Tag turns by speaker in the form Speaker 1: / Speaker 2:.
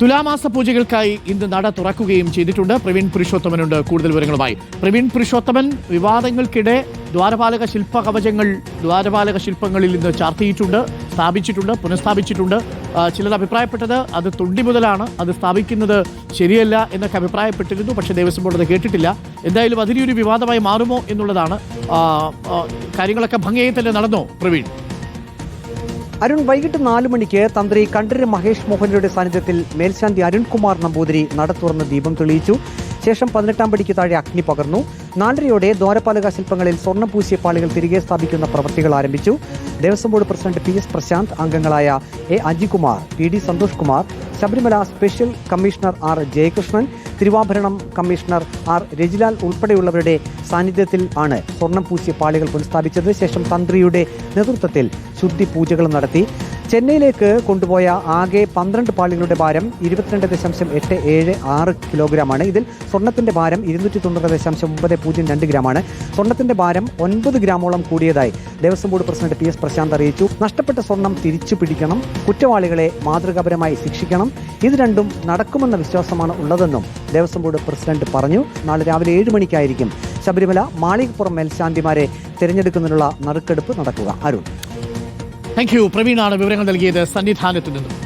Speaker 1: തുലാമാസ പൂജകൾക്കായി ഇന്ന് നട തുറക്കുകയും ചെയ്തിട്ടുണ്ട്. പ്രവീൺ പുരുഷോത്തമനുണ്ട്. കൂടുതൽ വിവരങ്ങളുമായി പ്രവീൺ പുരുഷോത്തമൻ വിവാദങ്ങൾക്കിടെ ദ്വാരപാലക ശില്പ കവചങ്ങൾ ദ്വാരപാലക ശില്പങ്ങളിൽ ഇന്ന് ചാർത്തിയിട്ടുണ്ട് സ്ഥാപിച്ചിട്ടുണ്ട് പുനഃസ്ഥാപിച്ചിട്ടുണ്ട്. ചിലർ അഭിപ്രായപ്പെട്ടത് അത് തുണ്ടി മുതലാണ് അത് സ്ഥാപിക്കുന്നത് ശരിയല്ല എന്നൊക്കെ അഭിപ്രായപ്പെട്ടിരുന്നു. പക്ഷേ ദേവസ്വം ബോർഡ് അത് കേട്ടിട്ടില്ല. എന്തായാലും അതിനൊരു വിവാദമായി മാറുമോ എന്നുള്ളതാണ് കാര്യങ്ങളൊക്കെ ഭംഗിയായി തന്നെ നടന്നോ പ്രവീൺ?
Speaker 2: അരുൺ വൈകിട്ട് നാലു മണിക്ക് തന്ത്രി കണ്ഠര് മഹേഷ് മോഹനരുടെ സാന്നിധ്യത്തിൽ മേൽശാന്തി അരുൺകുമാർ നമ്പൂതിരി നട തുറന്ന് ദീപം തെളിയിച്ചു. ശേഷം പതിനെട്ടാം പടിക്ക് താഴെ അഗ്നി പകർന്നു. നാലരയോടെ ദ്വാരപാലക ശില്പങ്ങളിൽ സ്വർണം പൂശിയ പാളികൾ തിരികെ സ്ഥാപിക്കുന്ന പ്രവൃത്തികൾ ആരംഭിച്ചു. Devaswom board president P S Prashanth അംഗങ്ങളായ A Ajikumar P D Santhosh Kumar Sabarimala special commissioner R Jayakrishnan Thiruvabharanam commissioner R Rejilal ഉൾപ്പെടെയുള്ളവരുടെ സാന്നിധ്യത്തിൽ ആണ് സ്വർണം പൂശിയ പാളികൾ പുനഃസ്ഥാപിച്ചത്. ശേഷം തന്ത്രിയുടെ നേതൃത്വത്തിൽ ശുദ്ധി പൂജകൾ നടത്തി. ചെന്നൈയിലേക്ക് കൊണ്ടുപോയ ആകെ പന്ത്രണ്ട് പാളികളുടെ ഭാരം ഇരുപത്തിരണ്ട് ദശാംശം എട്ട് ഏഴ് ആറ് കിലോഗ്രാമാണ് ഇതിൽ സ്വർണത്തിന്റെ ഭാരം ഇരുന്നൂറ്റി തൊണ്ണൂറ് ദശാംശം ഒമ്പത് പൂജ്യം രണ്ട് ഗ്രാമാണ് സ്വർണത്തിന്റെ ഭാരം ഒൻപത് ഗ്രാമോളം കൂടിയതായി Devaswom board president P S Prashanth അറിയിച്ചു. നഷ്ടപ്പെട്ട സ്വർണം തിരിച്ചു പിടിക്കണം കുറ്റവാളികളെ മാതൃകാപരമായി ശിക്ഷിക്കണം ഇത് രണ്ടും നടക്കുമെന്ന വിശ്വാസമാണ് ഉള്ളതെന്നും ദേവസ്വം ബോർഡ് പ്രസിഡന്റ് പറഞ്ഞു. നാളെ രാവിലെ ഏഴ് മണിക്കായിരിക്കും ശബരിമല മാളികപ്പുറം മേൽശാന്തിമാരെ തിരഞ്ഞെടുക്കുന്നതിനുള്ള നറുക്കെടുപ്പ് നടക്കുക. അരുൺ
Speaker 1: താങ്ക് യു പ്രവീണാണ് വിവരങ്ങൾ നൽകിയത്. സന്നിധാനത്ത് നിന്നും.